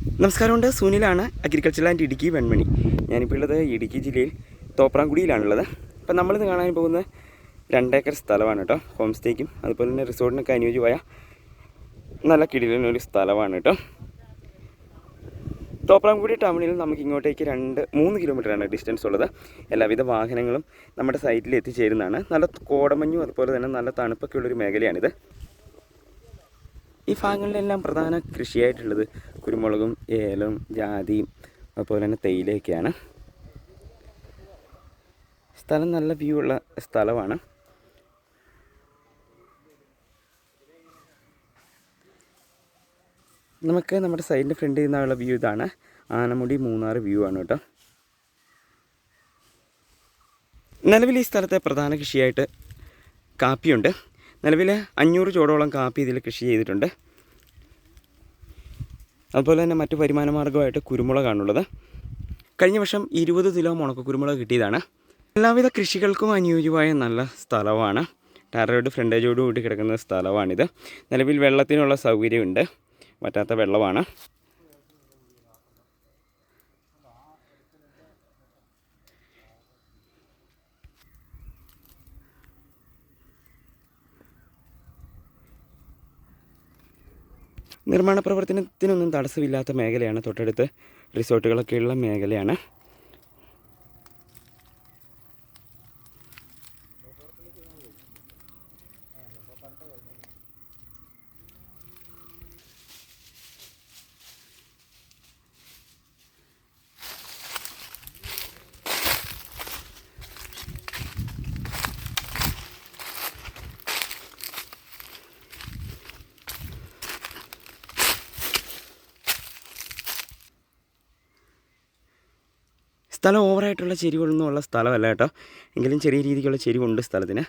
നമസ്കാരമുണ്ട്. സുനിലാണ് agriculture and Idukki Venmani. ഞാനിപ്പോൾ ഉള്ളത് ഇടുക്കി ജില്ലയിൽ തോപ്രാംകുടിയിലാണുള്ളത്. അപ്പം നമ്മളിത് കാണാൻ പോകുന്ന രണ്ടേക്കർ സ്ഥലമാണ് കേട്ടോ. ഹോം സ്റ്റേക്കും അതുപോലെ തന്നെ റിസോർട്ടിനൊക്കെ അനുയോജ്യമായ നല്ല കിടിലൊരു സ്ഥലമാണ് കേട്ടോ. തോപ്രാംകുടി ടൗണിൽ നമുക്ക് ഇങ്ങോട്ടേക്ക് രണ്ട് മൂന്ന് കിലോമീറ്ററാണ് ഡിസ്റ്റൻസ് ഉള്ളത്. എല്ലാവിധ വാഹനങ്ങളും നമ്മുടെ സൈറ്റിൽ എത്തിച്ചേരുന്നതാണ്. നല്ല കോടമഞ്ഞും അതുപോലെ തന്നെ നല്ല തണുപ്പൊക്കെ ഉള്ളൊരു മേഖലയാണിത്. ഈ ഭാഗങ്ങളിലെല്ലാം പ്രധാന കൃഷിയായിട്ടുള്ളത് കുരുമുളകും ഏലം ജാതിയും അതുപോലെ തന്നെ തേയിലയൊക്കെയാണ്. സ്ഥലം നല്ല വ്യൂ ഉള്ള സ്ഥലമാണ്. നമുക്ക് നമ്മുടെ സൈഡിന്റെ ഫ്രണ്ടിൽ നിന്നുള്ള വ്യൂ ഇതാണ്. ആനമുടി മൂന്നാർ വ്യൂ ആണ് കേട്ടോ. നിലവിൽ ഈ സ്ഥലത്തെ പ്രധാന കൃഷിയായിട്ട് കാപ്പിയുണ്ട്. നിലവിൽ അഞ്ഞൂറ് ചോടോളം കാപ്പി ഇതിൽ കൃഷി ചെയ്തിട്ടുണ്ട്. അതുപോലെ തന്നെ മറ്റു വരുമാന മാർഗമായിട്ട് കുരുമുളകാണുള്ളത്. കഴിഞ്ഞ വർഷം ഇരുപത് കിലോ മുണക്ക കുരുമുളക് കിട്ടിയതാണ്. എല്ലാവിധ കൃഷികൾക്കും അനുയോജ്യമായ നല്ല സ്ഥലമാണ്. ടാറോട് ഫ്രണ്ടേജോട് കൂടി കിടക്കുന്ന സ്ഥലമാണിത്. നിലവിൽ വെള്ളത്തിനുള്ള സൗകര്യമുണ്ട്. പറ്റാത്ത വെള്ളമാണ്. നിർമ്മാണ പ്രവർത്തനത്തിനൊന്നും തടസ്സമില്ലാത്ത മേഖലയാണ്. തൊട്ടടുത്ത് റിസോർട്ടുകളൊക്കെയുള്ള മേഖലയാണ്. സ്ഥലം ഓവറായിട്ടുള്ള ചെരിവൊന്നും ഉള്ള സ്ഥലമല്ല കേട്ടോ. എങ്കിലും ചെറിയ രീതിക്കുള്ള ചെരിവുണ്ട് സ്ഥലത്തിന്.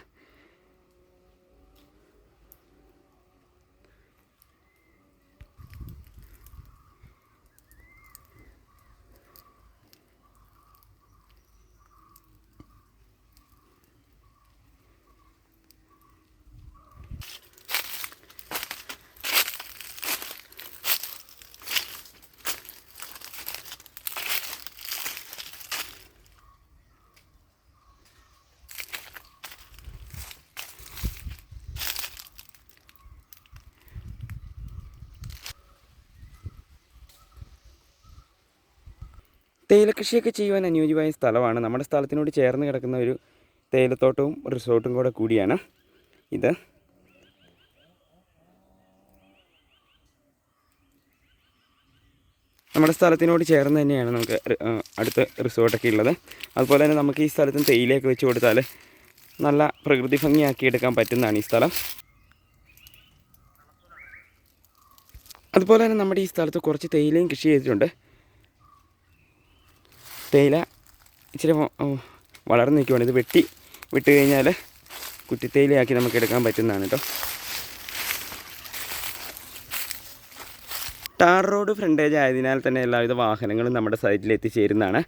തേയില കൃഷിയൊക്കെ ചെയ്യുവാൻ അനുയോജ്യമായ സ്ഥലമാണ്. നമ്മുടെ സ്ഥലത്തിനോട് ചേർന്ന് കിടക്കുന്ന ഒരു തേയിലത്തോട്ടവും റിസോർട്ടും കൂടെ കൂടിയാണ് ഇത്. നമ്മുടെ സ്ഥലത്തിനോട് ചേർന്ന് തന്നെയാണ് നമുക്ക് അടുത്ത അടുത്ത് റിസോർട്ടൊക്കെ ഉള്ളത്. അതുപോലെ തന്നെ നമുക്ക് ഈ സ്ഥലത്തിന് തേയിലയൊക്കെ വെച്ച് കൊടുത്താൽ നല്ല പ്രകൃതി ഭംഗിയാക്കി എടുക്കാൻ പറ്റുന്നതാണ് ഈ സ്ഥലം. അതുപോലെ തന്നെ നമ്മുടെ ഈ സ്ഥലത്ത് കുറച്ച് തേയിലയും കൃഷി ചെയ്തിട്ടുണ്ട്. തേയില ഇച്ചിരി വളർന്നു നിൽക്കുവാണ് ഇത് വെട്ടി വിട്ട് കഴിഞ്ഞാൽ കുറ്റിത്തേയിലയാക്കി നമുക്ക് എടുക്കാൻ പറ്റുന്നതാണ് കേട്ടോ ടാർ റോഡ് ഫ്രണ്ടേജ് ആയതിനാൽ തന്നെ എല്ലാവിധ വാഹനങ്ങളും നമ്മുടെ സൈറ്റിൽ എത്തിച്ചേരുന്നതാണ്.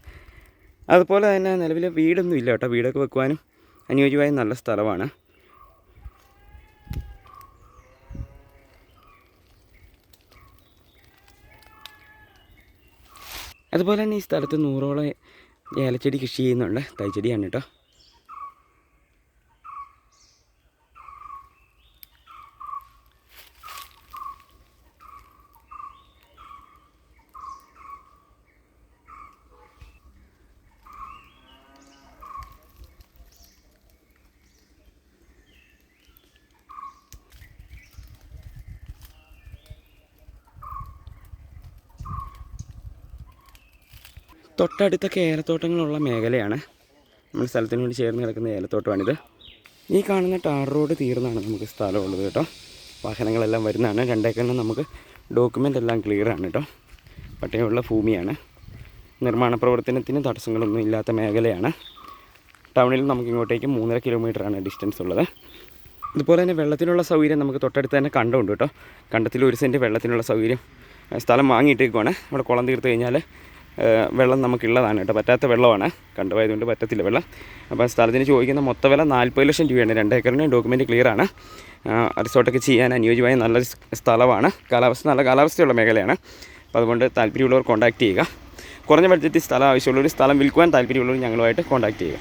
അതുപോലെ തന്നെ നിലവിൽ വീടൊന്നും ഇല്ല കേട്ടോ വീടൊക്കെ വെക്കുവാനും അനുയോജ്യമായ നല്ല സ്ഥലമാണ്. അതുപോലെ തന്നെ ഈ സ്ഥലത്ത് നൂറോളം ഏലച്ചെടി കൃഷി ചെയ്യുന്നുണ്ട് തൈച്ചെടിയാണ് കേട്ടോ. തൊട്ടടുത്തൊക്കെ ഏലത്തോട്ടങ്ങളുള്ള മേഖലയാണ്. നമ്മുടെ സ്ഥലത്തിനോട് ചേർന്ന് കിടക്കുന്ന ഏലത്തോട്ടമാണിത്. ഈ കാണുന്ന ടാർ റോഡ് തീർന്നാണ് നമുക്ക് സ്ഥലമുള്ളത് കേട്ടോ. വാഹനങ്ങളെല്ലാം വരുന്നതാണ്. രണ്ടേക്കറിന് നമുക്ക് ഡോക്യുമെന്റ് എല്ലാം ക്ലിയർ ആണ് കേട്ടോ. പട്ടയമുള്ള ഭൂമിയാണ്. നിർമ്മാണ പ്രവർത്തനത്തിന് തടസ്സങ്ങളൊന്നും ഇല്ലാത്ത മേഖലയാണ്. ടൗണിൽ നമുക്ക് ഇങ്ങോട്ടേക്ക് മൂന്നര കിലോമീറ്ററാണ് ഡിസ്റ്റൻസ് ഉള്ളത്. ഇതുപോലെ തന്നെ വെള്ളത്തിനുള്ള സൗകര്യം നമുക്ക് തൊട്ടടുത്ത് തന്നെ കണ്ടമുണ്ട് കേട്ടോ. കണ്ടത്തിൽ ഒരു സെന്റ് വെള്ളത്തിനുള്ള സൗകര്യം സ്ഥലം വാങ്ങിയിട്ടേക്കുവാണ്. നമ്മുടെ കുളം തീർത്ത് കഴിഞ്ഞാൽ വെള്ളം നമുക്കുള്ളതാണ് കേട്ടോ. പറ്റാത്ത വെള്ളമാണ്. കണ്ടുപോയതുകൊണ്ട് പറ്റത്തില്ല വെള്ളം. അപ്പോൾ സ്ഥലത്തിന് ചോദിക്കുന്ന മൊത്ത വില നാൽപ്പത് ലക്ഷം രൂപയാണ്. രണ്ട് ഏക്കറിന് ഡോക്യുമെന്റ് ക്ലിയറാണ് റിസോർട്ടൊക്കെ ചെയ്യാൻ അനുയോജ്യമായ നല്ല സ്ഥലമാണ്. കാലാവസ്ഥ നല്ല കാലാവസ്ഥയുള്ള മേഖലയാണ്. അപ്പോൾ അതുകൊണ്ട് താല്പര്യമുള്ളവർ കോൺടാക്റ്റ് ചെയ്യുക. കുറഞ്ഞ ബഡ്ജറ്റിൽ സ്ഥലം ആവശ്യമുള്ളവർ സ്ഥലം വിൽക്കുവാൻ താല്പര്യമുള്ളവർ ഞങ്ങളുമായിട്ട് കോൺടാക്റ്റ് ചെയ്യുക.